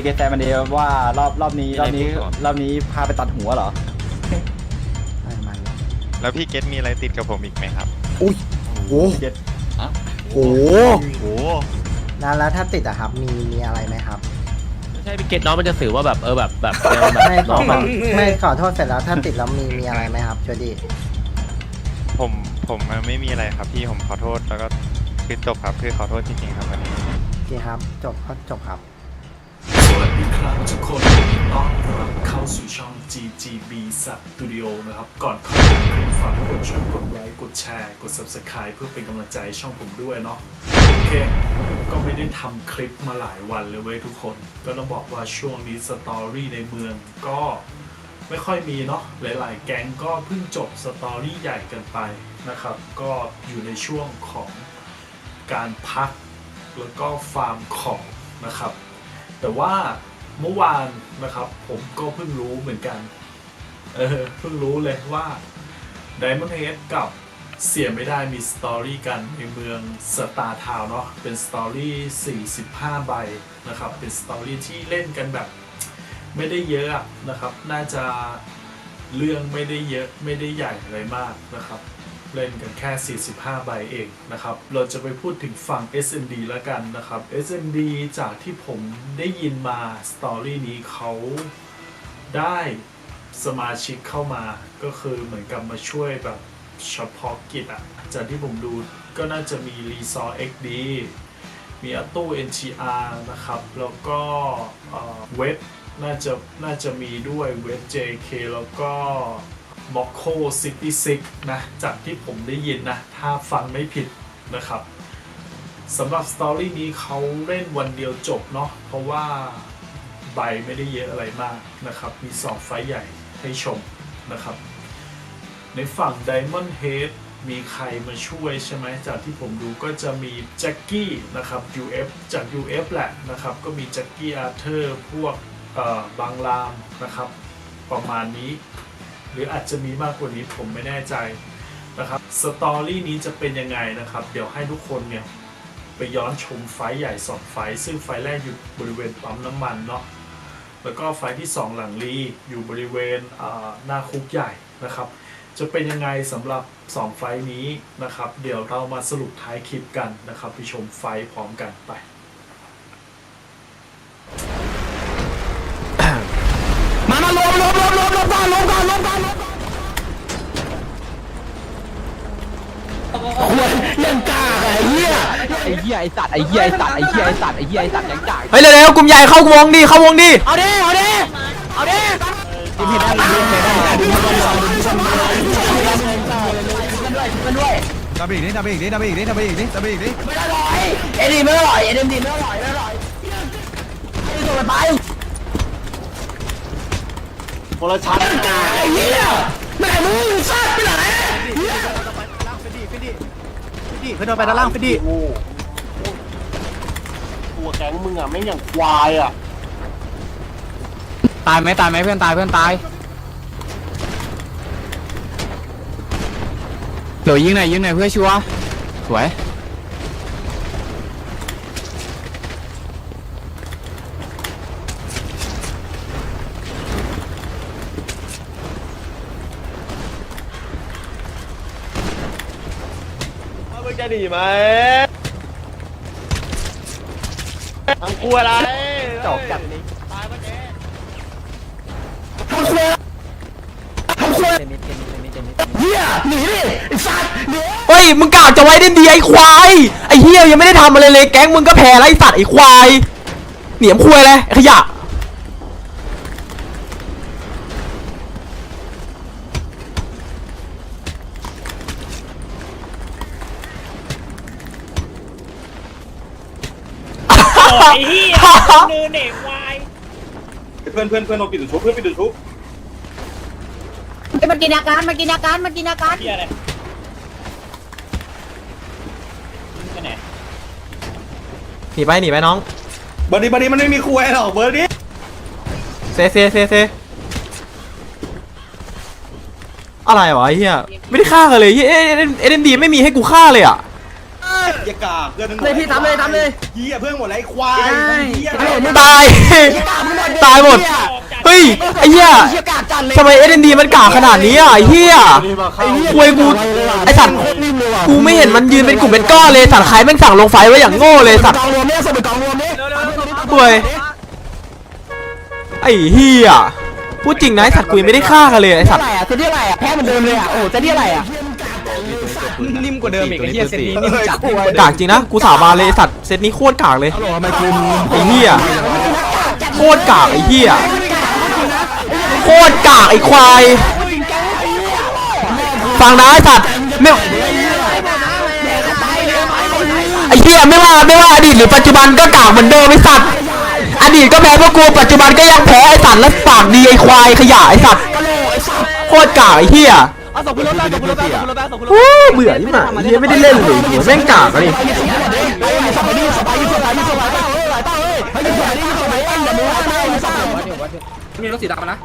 พีเกพีเกแซมมันเดียวว่ารอบรอบนี้รอบนี้รอบนี้พาไปตัดหัวเหรอ ไม่มันหรอกแล้วพี่เกตมีอะไรติดกับผมอีกไหมครับอุ้ยโอ้เก็ตโหโอ้แล้วแล้วถ้าติดอะครับมีมีอะไรไหมครับ ไม่ใช่พี่เกตน้องมันจะสื่อว่าแบบเออแบบแบบแนวแบบไม่ขน้อองขแบอบไม่ขอโทษเสร็จแล้วถ้าติดแล้วมีมีอะไรไหมครับช่วยดีผมผมไม่มีอะไรครับพี่ผมขอโทษแล้วก็คือจบครับคือขอโทษจริงๆครับวันนี้ โอเคครับ จบก็จบครับส วัสดีครับทุกคนต้อนรับเข้าสู่ช่อง GGB Studio นะครับ ก่อนเข้าไปผมฝากกคนช่วยกดไลค์กดแชร์กด Subscribe เพื่อเป็นกำลังใจช่องผมด้วยเนาะโอเค ก็ไม่ได้ทำคลิปมาหลายวันเลยเว้ยทุกคน ก็ต้องบอกว่าช่วงนี้สตอรี่ในเมืองก็ไม่ค่อยมีเนาะหลาย ๆ แก๊งก็เพิ่งจบสตอรี่ใหญ่กันไปนะครับ ก็อยู่ในช่วงของการพักแล้วก็ฟาร์มของนะครับ แต่ว่าเมื่อวานนะครับ ผมก็เพิ่งรู้เหมือนกัน เออเพิ่งรู้เลยว่า Diamond Head กับเสียไม่ได้มีสตอรี่กันในเมืองสตาร์ทาวเนาะเป็นสตอรี่ 45 ใบนะครับ เป็นสตอรี่ที่เล่นกันแบบ ไม่ได้เยอะอะนะครับ น่าจะเรื่องไม่ได้เยอะไม่ได้ใหญ่อะไรมากนะครับ เล่นกันแค่ 45 ใบเองนะครับ เราจะไปพูดถึงฝั่ง SMD แล้วกันนะครับ SMD จากที่ผมได้ยินมาสตอรี่นี้เขาได้สมาชิกเข้ามาก็คือเหมือนกับมาช่วยแบบเฉพาะกิจอะจากที่ผมดูก็น่าจะมีรีซอร์ XD มีอัตู้ NTR นะครับ แล้วก็เอ่อเว็บน่าจะน่าจะมีด้วยเว็บ JK แล้วก็ m o c c o City 6นะจากที่ผมได้ยินนะ ถ้าฟังไม่ผิดนะครับสำหรับสตอรี่นี้เขาเล่นวันเดียวจบเนาะเพราะว่าใบไม่ได้เยอะอะไรมากนะครับ มี 2 ไฟใหญ่ให้ชมนะครับ ในฝั่ง Diamond Head มีใครมาช่วยใช่ไหมจากที่ผมดูก็จะมีแจ็คกี้นะครับ UF จาก UF แหละนะครับ ก็มีแจ็คกี้อาร์เธอร์พวกเอ่อบางรามนะครับ ประมาณนี้ หรืออาจจะมีมากกว่านี้ผมไม่แน่ใจนะครับสตอรี่นี้จะเป็นยังไงนะครับ เดี๋ยวให้ทุกคนเนี่ยไปย้อนชมไฟใหญ่สองไฟ ซึ่งไฟแรกอยู่บริเวณปั๊มน้ำมันเนาะแล้วก็ไฟที่ 2 หลังรีอยู่บริเวณหน้าคุกใหญ่นะครับ จะเป็นยังไงสำหรับ 2 ไฟนี้นะครับ เดี๋ยวเรามาสรุปท้ายคลิปกันนะครับ ไปชมไฟพร้อมกันไป มามารวมรวมรวมรวมร วมก่อนรวมก่อนรวมก่อนเล่นกาไอ้เหี้ยไอ้เหี้ยไอ้สัตว์ไอ้เหี้ยไอ้สัตว์ไอ้เหี้ยไอ้สัตว์ไอ้เหี้ยไอ้สัตว์ยังกากเฮ้ยเร็วๆกลุ่มใหญ่เข้าวงดิเข้าวงดิเอาดิเอาดิเอาดิทีมเห็นได้ทีมเห็นได้ทีมเพชรไดับไปอีกนิดดับไปอีกนิดดับอีกนิดดับอีกนิดดับอีกนิดไม่อร่อยเอ็ดีไม่อร่อยเอ็ดีไม่อร่อยไม่อร่อยไอ้ตัวไป คนละชั้นกากไอ้เหี้ยแม่มึงสัตว์ไปไหนขึ้นไปด้านล่างไปดิตัวแก๊งมึงอะไม่งอย่างควายอะ ตายไหมตายไหมเพื่อนตายเพื่อนตายเดี๋ยวยิงหน่อยยิงหน่อยเพื่อชัวร์สวย มึงจะหนีไหมทำกลัวอะไรจบจับนี้ตายเมื่อกี้เหี้ยหนีดิไอ้สัตว์หนีเฮ้ยมึงกล่าวจะไว้ได้ดีไอ้ควายไอ้เฮียยังไม่ได้ทำอะไรเลยแก๊งมึงก็แพ้แล้วไอ้สัตว์ไอ้ควายเหนียมควายเลยไอ้ขยะ ไอ้ เหี้ยมือเด็กวายเพื่อนเพื่อนเพื่อนเราปิดตัวชุบเพื่อนปิดตัวชุบมันกินอาการมันกินอาการมันกินอาการเหี้ยอะไรไปไหนหนีไปหนีไปน้อง เบอร์ดี้เบอร์ดี้มันไม่มีคุยหรอกเบอร์ดี้เซเซเซเซอะไรวะไอ้เฮียไม่ได้ฆ่ากันเลยเฮียเอ็มดีไม่มีให้กูฆ่าเลยอะเอ้ยอย่ากากเพื่อนเลยพี่ทำเลยทำเลยเหี้ยเพื่อนหมดไรควายเหี้ยตาย ตายหมด เฮ้ย ไอ้เหี้ยทำไมเอ็นดีมันกากขนาดนี้อะไอ้เหี้ยควยกู ไอ้สัตว์ กูไม่เห็นมันยืนเป็นกลุ่มเป็นก้อนเลยสัตว์ใครแม่งสั่งลงไฟไว้อย่างโง่เลยสัตว์ควยไอ้เหี้ยพูดจริงนะไอ้สัตว์กูยังไม่ได้ฆ่ากันเลยไอ้สัตว์อะไรอะเซตที่อะไรอะแพ้เหมือนเดิมเลยอะโอ้เซตที่อะไรอะ นิ่มกว่าเดิมอีกไอ้เหี้ยเซตนี้นิ่มจัดกากจริงนะ กูสาบานเลยไอ้สัตว์เซตนี้โคตรกากเลยไอ้เหี้ยโคตรกากไอ้เหี้ยโคตรกากไอ้ควายฟังนะไอ้สัตว์ไม่ไอ้เหี้ยไม่ว่าไม่ว่าอดีตหรือปัจจุบันก็กากเหมือนเดิมไอ้สัตว์อดีตก็แพ้พวกกูปัจจุบันก็ยังแพ้ไอ้สัตว์แล้วปากดีไอ้ควายขยะไอ้สัตว์โคตรกากไอ้เหี้ย เอาส่งคุณรถไปส่งคุณรถไปส่งคุณรถไปส่งคุณรถโอ้เบื่อยิ่งอะไอ้เหี้ยไม่ได้เล่นเลยหัวแม่งกากอะนี่มีรถสีดำนะ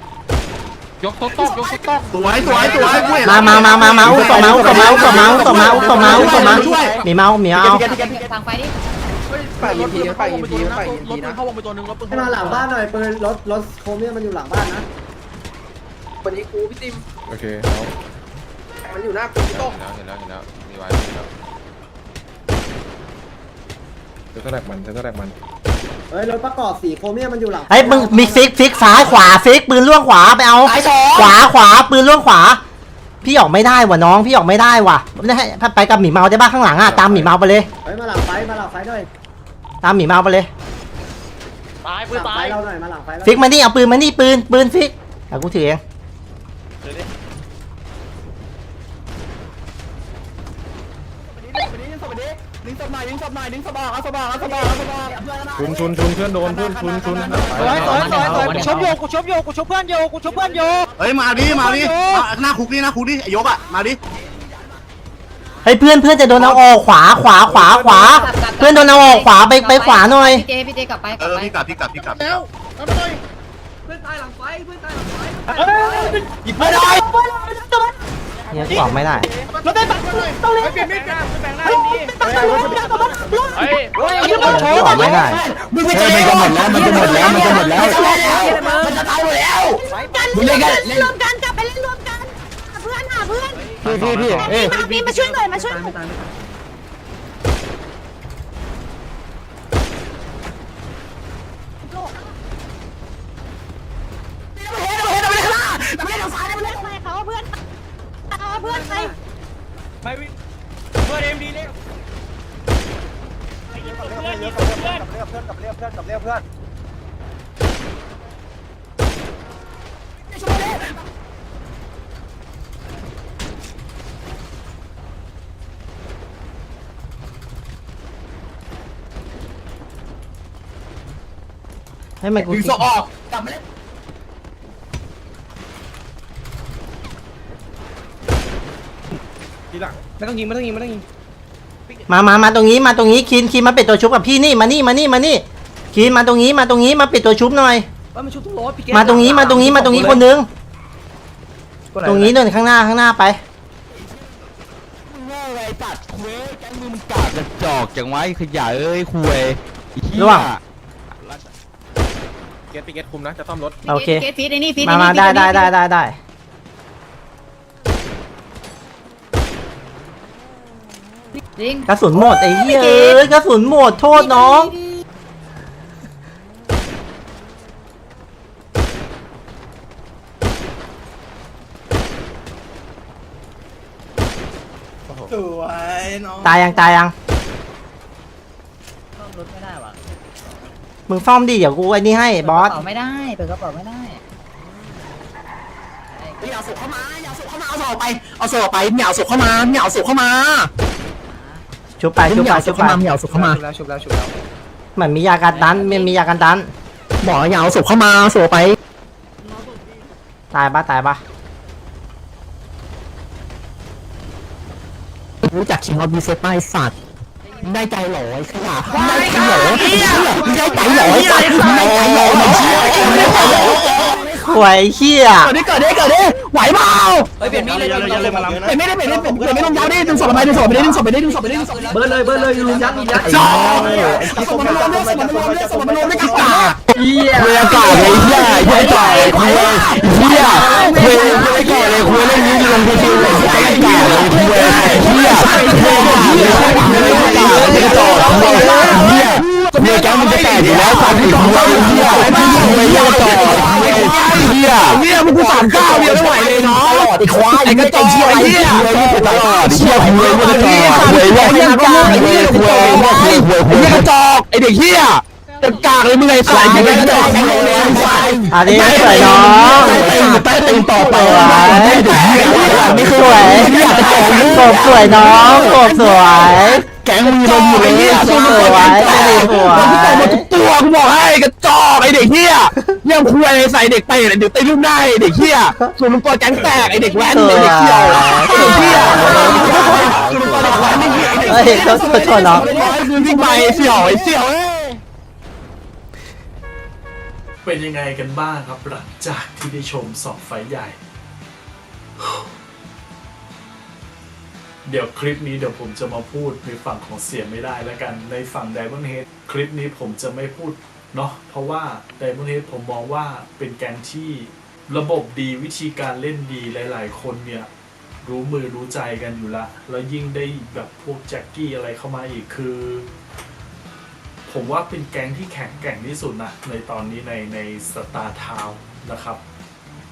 ยกโต๊ะโต๊ะยกโต๊ะสวยสวยสวยกูเห็นมามามามามาอุ้มต่อมาอุ้มต่อมาอุ้มต่อมาอุ้มต่อมาอุ้มต่อมาอุ้มต่อมามีเมาส์มีเมาส์ทางไฟดิไปยิงพีไปยิงพีไปยิงพีนะเข้าวงไปตัวนึงแล้วปืนมาหลังบ้านหน่อยปืนรถรถโคเมียมันอยู่หลังบ้านนะวันนี้กูพี่ติมโอเค มันอยู่หน้ากูโต๊ะเห็นแล้วเห็นแล้วมีไว้เทสแลกมันเทสแลกมันเฮ้ยรถประกอบสีโคเมียมันอยู่หลังเฮ้ยมึงมีฟิกฟิกซ้ายขวาฟิกปืนล่วงขวาไปเอาขวาขวาปืนล่วงขวา พี่ออกไม่ได้ว่ะน้องพี่ออกไม่ได้ว่ะไม่ได้ให้ไปกับหมีเมาได้บ้างข้างหลังอะตามหมีเมาไปเลย เฮ้ยมาหลังไฟมาหลังไฟหน่อยตามหมีเมาไปเลย ตายหปืนลังตาไฟยเราหน่อยมาหลังไฟเราฟิกมานี่เอาปืนมานี่ปืนปืนฟิกเอากูถือเอง ดึงศพหน่อยดึงศพหน่อยดึงศพออกเอาศพออกเอาศพออกเอาศพออกชุนชุนชุนเพื่อนโดนเพื่อนชุนชุนสวยสวยสวยสวยกูชบโยกูชบโยกูชบเพื่อนโยกูชบเพื่อนโยเฮ้ยมาดิมาดิหน้าคุกนี่หน้าคุกนี่ไอยกอะมาดิเฮ้ยเพื่อนเพื่อนจะโดนเอาออกขวาขวาขวาขวา เพื่อนโดนเอาออกขวาไปไปขวาหน่อยพี่เจพี่เจกลับไปเออพี่กลับพี่กลับพี่กลับแล้วทำไมเพี่กลังไฟเพื่อนตายหลังไฟเฮ้ยหยิบไม่ได้ เนี่ยกูออกไม่ได้เฮ้ยกูออกไม่ได้มึงไปเจอมันจะหมดแล้วมันจะหมดแล้วมันจะหมดแล้วมันจะตายหมดแล้วกันเล่นกันรวมกันกลับไปเล่นรวมกันหาเพื่อนหาเพื่อนพี่พี่พี่เอ้ยมาพี่มาช่วยหน่อยมาช่วย พื่อนไปไม่วิ่งเพื่อนเอ็มดีเลยยิงเพื่อนยิงเพื่อนให้มันกูดึงศพออกกลับมาเล่ นไม่ต้องยิงไม่ต้องยิงไม่ต้องยิงมามามาตรงนี้มาตรงนี้คินคินมาปิดตัวชุบกับพี่นี่มานี่มานี่มานี่คินมาตรงนี้มาตรงนี้มาปิดตัวชุบหน่อย ว่ามันชุบทุกรถพี่เกมาตรงนี้มาตรงนี้มาตรงนี้คนนึงตรงนี้เดินข้างหน้าข้างหน้าไป โง่ไอ้ตัดคุยแก๊งมึงกากกระจอกจังไว้ขยะเอ้ยคุยร่วงเกตปีเกตคุมนะจะซ่อมรถโอเค เกตฟีดไอ้นี่ฟีดมามาได้ได้ได้ได้ได้ จริง กระสุนหมดไอ้เหี้ยเอ้ยกระสุนหมดโทษน้อง สวยน้องตายยังตายยัง ซ่อมรถไม่ได้ว่ะมึงซ่อมดิเดี๋ยวกูไอ้นี่ให้บอส เปิดกระเป๋าไม่ได้ เปิดกระเป๋าไม่ได้ อย่าศพเข้ามาอย่าศพเข้ามาเอาศพไปเอาศพไปเหนียวศพเข้ามาเหนียวศพเข้ามา ชุบไปชุบไปชุบไปเหนียวศพเข้ามาเหมือนมียากันตันมันมียากันตันบอกอย่าเอาศพเข้ามาเอาศพไป ตายปะตายปะรู้จักคิงออฟบีเซตป้ายสัตว์ได้ใจหรอไอ้ขยะได้ใจหรอได้ใจหรอไอ้สัตว์ได้ใจหรอไอ้เชี่ยได้ใจหรอ หวยเหี้ยเกิดดิเกิดดิเกิดดิไหวเปล่าเฮ้ยเปลี่ยนมีดเลยเปลี่ยนไม่ได้เปลี่ยนไม่เปลี่ยนเปลี่ยนไม่ลงยาวดิดึงศพไปดึงศพไปดึงศพไปดึงศพไปดึงศพเบิร์เลยเบิร์เลยลุงยัดลุงยัดจอกศพมันลงด้วยศพมันลงด้วยศพมันลงด้วยกันตาเฮียคุยอากาศเลยเฮียเฮียจ่ายคุยเฮียคุยคุยก่อนเลยคุยเรื่องนี้ลงทีเลยเฮียจ่ายเลยคุยเฮียคุยเฮียจ่ายเลยจ่ายคุยเฮียคุยแกมันจะแตกอยู่แล้วสามสิบคุยเเฮียเนี่ยมึงกูสามเก้าเนี่ยไม่ไหวเลยเนาะไอ้ควายไอ้กระจอกเชี่ยไอ้เหี้ยตลอดเฮียคุยเฮียจ่ายคุยเฮียจ่ายคุยคุยคุยคุยคุยไอ้เหี้ยกระจอกไอ้เด็กเหี้ยจะกากเลยมึงไอ้สายไอ้กระจอกอันนี้สวยน้องใต้ตีนต่อไปสวยสวยกบสวยน้องกบสวย แก๊งมึงมันอยู่เลยเนี่ยสวยสวย มันต่อมาทุกตัว กูบอกกระจอกไอเด็กเหี้ยยังคุยใส่เด็กเตะเดี๋ยวเตะลูกได้เด็กเหี้ยส่วนลุงตัวแก๊งแตกไอเด็กแว้นไอเด็กเหี้ยไอเด็กเหี้ยส่วนลุงตัวเด็กแว้นไอเหี้ยเฮ้ยเขาเขาชนน้องคือวิ่งไปเสี่ยวไอเสี่ยวเอ้ยเป็นยังไงกันบ้างครับหลังจากที่ได้ชมสองไฟใหญ่ เดี๋ยวคลิปนี้เดี๋ยวผมจะมาพูดในฝั่งของเสียไม่ได้แล้วกันในฝั่ง Diamond Head คลิปนี้ผมจะไม่พูด เนาะเพราะว่า Diamond Head ผมมองว่าเป็นแกงที่ระบบดีวิธีการเล่นดีหลาย ๆ คนเนี่ย รู้มือรู้ใจกันอยู่ละ แล้วยิ่งได้แบบพวกแจ็คกี้อะไรเข้ามาอีกคือ ผมว่าเป็นแกงที่แข็งแกร่งที่สุดนะในตอนนี้ในในสตาร์ทาวนะครับ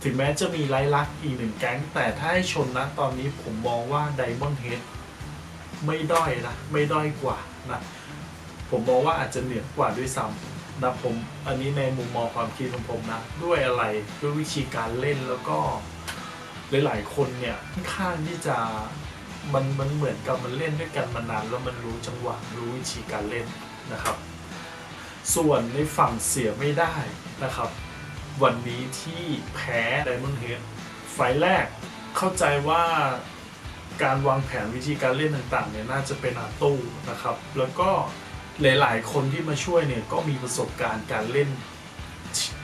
ถึงแม้จะมีไลลักอีกหนึ่งแก๊ง แต่ถ้าให้ชนนะตอนนี้ผมมองว่าไดมอนด์เฮดไม่ด้อยนะ ไม่ด้อยกว่านะ ผมมองว่าอาจจะเหนือกว่าด้วยซ้ำ นะผมอันนี้ในมุมมองความคิดของผมนะ ด้วยอะไรด้วยวิธีการเล่นแล้วก็หลายๆคนเนี่ยค่อนข้างที่จะมันมันเหมือนกับมันเล่นด้วยกันมานานแล้วมันรู้จังหวะรู้วิธีการเล่นนะครับ ส่วนในฝั่งเสียไม่ได้นะครับ วันนี้ที่แพ้ Diamond Head ไฟแรกเข้าใจว่าการวางแผนวิธีการเล่นต่างๆเนี่ยน่าจะเป็นอาตู้นะครับ แล้วก็ หลาย ๆ คนที่มาช่วยเนี่ยก็มีประสบการณ์การเล่น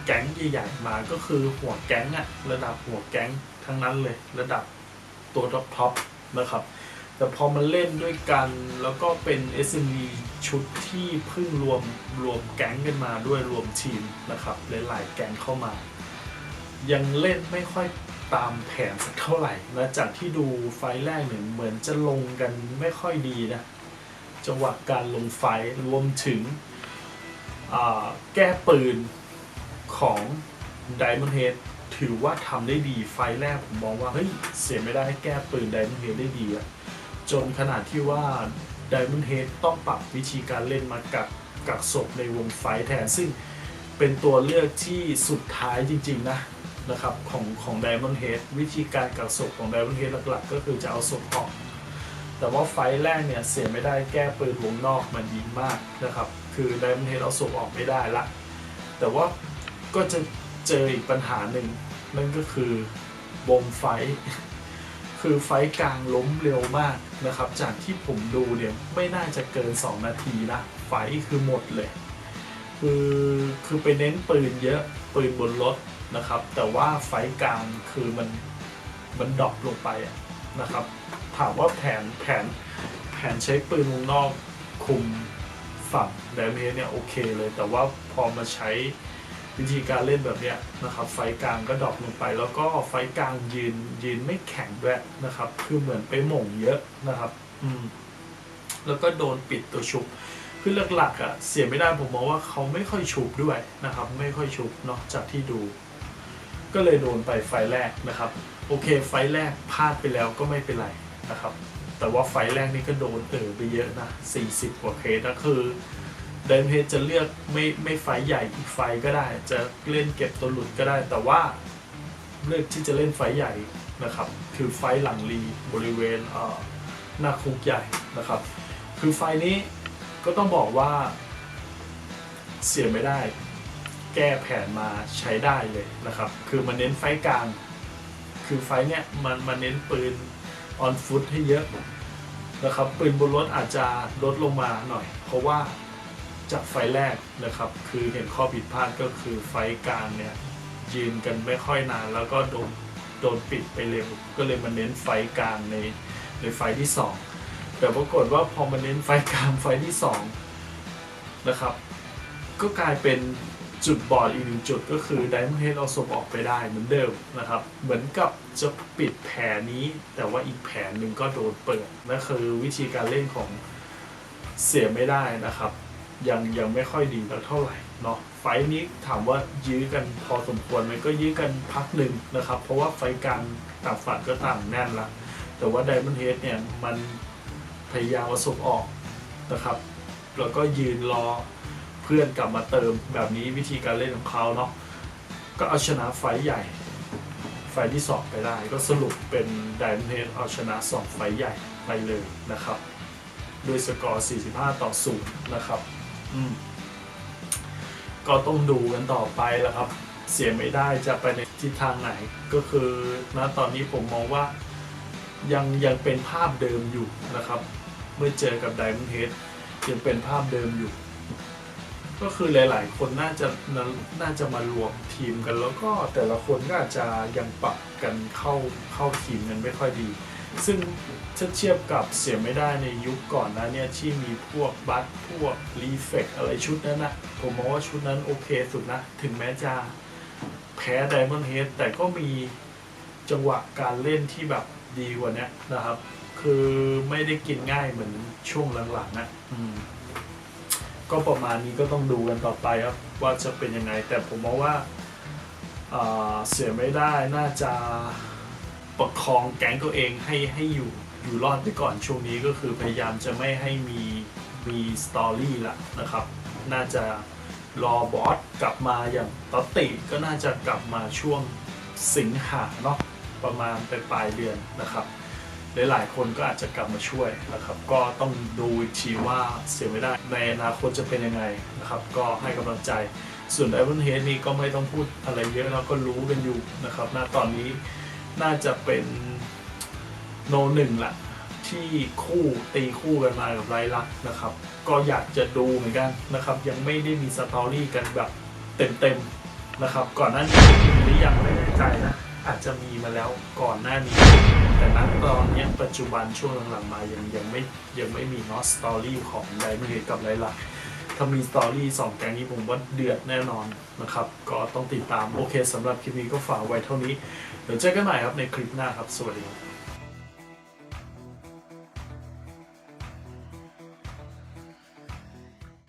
แก๊งใหญ่ๆมาก็คือหัวแก๊งอะระดับหัวแก๊งทั้งนั้นเลย ระดับตัวท็อปๆนะครับ แต่พอมันเล่นด้วยกันแล้วก็เป็น SME ชุดที่เพิ่งรวมรวมแก๊งกันมาด้วยรวมทีมนะครับหลายๆแก๊งเข้ามา ยังเล่นไม่ค่อยตามแผนสักเท่าไหร่นะจากที่ดูไฟแรกเนี่ยเหมือนจะลงกันไม่ค่อยดีนะ จังหวะการลงไฟรวมถึงแก้ปืนของ Diamond Head ถือว่าทำได้ดีไฟแรกผมมองว่าเฮ้ยเสียไม่ได้ให้แก้ปืน Diamond Head ได้ดีอะจนขนาดที่ว่า Diamond Head ต้องปรับวิธีการเล่นมากักกักศพในวงไฟแทน ซึ่งเป็นตัวเลือกที่สุดท้ายจริง ๆ นะนะครับของของ Diamond Head วิธีการกักศพของ Diamond Head หลักๆ ก็คือจะเอาศพออก แต่ว่าไฟแรกเนี่ยเสียไม่ได้แก้ปืนวงนอกมันดีมากนะครับ คือ Diamond Head เอาศพออกไม่ได้ละ แต่ว่าก็จะเจออีกปัญหาหนึ่ง นั่นก็คือวงไฟ คือไฟกลางล้มเร็วมากนะครับ จากที่ผมดูเนี่ยไม่น่าจะเกิน 2 นาทีนะ ไฟคือหมดเลย คือคือไปเน้นปืนเยอะปืนบนรถนะครับ แต่ว่าไฟกลางคือมันมันดรอปลงไปนะครับ ถามว่าแผนแผนแผนใช้ปืนวงนอกคุมฝั่งแดเมจเนี่ยโอเคเลย แต่ว่าพอมาใช้วิธีการเล่นแบบเนี้ยนะครับ ไฟกลางก็ดรอปลงไป แล้วก็ไฟกลางยืนยืนไม่แข็งด้วยนะครับ คือเหมือนไปหม่งเยอะนะครับ อืม แล้วก็โดนปิดตัวชุบคือหลักๆอะเสียไม่ได้ผมมองว่าเขาไม่ค่อยชุบด้วยนะครับ ไม่ค่อยชุบเนาะจากที่ดู ก็เลยโดนไปไฟแรกนะครับ โอเคไฟแรกพลาดไปแล้วก็ไม่เป็นไร นะครับ แต่ว่าไฟแรกนี่ก็โดนเออไปเยอะนะ 40 กว่าเคสนะคือเดนเพจจะเลือกไม่ไม่ไฟใหญ่อีกไฟก็ได้ จะเล่นเก็บตัวหลุดก็ได้ แต่ว่าเลือกที่จะเล่นไฟใหญ่นะครับ คือไฟหลังรีบริเวณเอ่อหน้าคุกใหญ่นะครับ คือไฟนี้ก็ต้องบอกว่าเสียไม่ได้ แก้แผนมาใช้ได้เลยนะครับ คือมันเน้นไฟกลาง คือไฟเนี้ยมันมันเน้นปืน ออนฟุตให้เยอะนะครับปืนบนรถอาจจะลดลงมาหน่อย เพราะว่าจากไฟแรกนะครับ คือเห็นข้อผิดพลาดก็คือไฟกลางเนี่ยยืนกันไม่ค่อยนาน แล้วก็โดนโดนปิดไปเร็วก็เลยมาเน้นไฟกลางในในไฟที่สองแต่ปรากฏว่าพอมาเน้นไฟกลางไฟที่สองนะครับก็กลายเป็นจุดบอดอีกหนึ่งจุดก็คือไดมอนด์เฮดเอาศพออกไปได้เหมือนเดิมนะครับ เหมือนกับ จะปิดแผนนี้ แต่ว่าอีกแผนหนึ่งก็โดนเปิดนั่นคือวิธีการเล่นของเสียไม่ได้นะครับ ยังยังไม่ค่อยดีเท่าไหร่เนาะไฟนี้ถามว่ายื้อกันพอสมควรไหมก็ยื้อกันพักหนึ่งนะครับ เพราะว่าไฟกลางต่างฝ่ายก็ต่างแน่นละแต่ว่าไดมอนด์เฮดเนี่ยมันพยายามเอาศพออกนะครับ แล้วก็ยืนรอเพื่อนกลับมาเติมแบบนี้วิธีการเล่นของเขาเนาะก็เอาชนะไฟใหญ่ ไฟที่สองไปได้ ก็สรุปเป็นไดมอนเฮดเอาชนะสองไฟใหญ่ไปเลยนะครับด้วยสกอร์ 45 ต่อ 0 นะครับอืมก็ต้องดูกันต่อไปแล้วครับ เสียไม่ได้จะไปในทิศทางไหน ก็คือณตอนนี้ผมมองว่ายังยังเป็นภาพเดิมอยู่นะครับ เมื่อเจอกับไดมอนเฮดยังเป็นภาพเดิมอยู่ ก็คือหลาย ๆ คนน่าจะน่าจะมารวมทีมกัน แล้วก็แต่ละคนก็อาจจะยังปรับกันเข้าเข้าทีมกันไม่ค่อยดี ซึ่งถ้าเทียบกับเสียไม่ได้ในยุคก่อนนะเนี่ยที่มีพวกบัตพวกรีเฟกอะไรชุดนั้นนะผมมองว่าชุดนั้นโอเคสุดนะ ถึงแม้จะแพ้ไดมอนด์เฮดแต่ก็มีจังหวะการเล่นที่แบบดีกว่านี้นะครับ คือไม่ได้กินง่ายเหมือนช่วงหลังๆนะอืม ก็ประมาณนี้ก็ต้องดูกันต่อไปครับว่าจะเป็นยังไง แต่ผมมองว่าเสียไม่ได้น่าจะประคองแก๊งตัวเองให้ให้อยู่อยู่รอดไปก่อนช่วงนี้ก็คือพยายามจะไม่ให้มีมีสตอรี่ละนะครับ น่าจะรอบอสกลับมาอย่างตอติก็น่าจะกลับมาช่วงสิงหาเนาะประมาณปลายเดือนนะครับ หลายๆ คนก็อาจจะกลับมาช่วยนะครับ ก็ต้องดูอีกทีว่าเสียไม่ได้ในอนาคตจะเป็นยังไงนะครับ ก็ให้กำลังใจ ส่วนไอรอนเฮดนี่ก็ไม่ต้องพูดอะไรเยอะแล้วก็รู้กันอยู่นะครับณตอนนี้น่าจะเป็นโนหนึ่งละที่คู่ตีคู่กันมากับไรลักนะครับ ก็อยากจะดูเหมือนกันนะครับ ยังไม่ได้มีสตอรี่กันแบบเต็มๆนะครับ ก่อนหน้านี้มีหรือยังไม่แน่ใจนะ อาจจะมีมาแล้วก่อนหน้านี้ แต่ณตอนนี้ปัจจุบันช่วงหลังๆมายังยังไม่ยังไม่มีนอสตอรี่ของไดมอนด์กับไรลักถ้ามีสตอรี่สองแกงนี้ผมว่าเดือดแน่นอนนะครับ ก็ต้องติดตามโอเคสำหรับคลิปนี้ก็ฝากไว้เท่านี้ เดี๋ยวเจอกันใหม่ครับในคลิปหน้าครับ สวัสดีครับ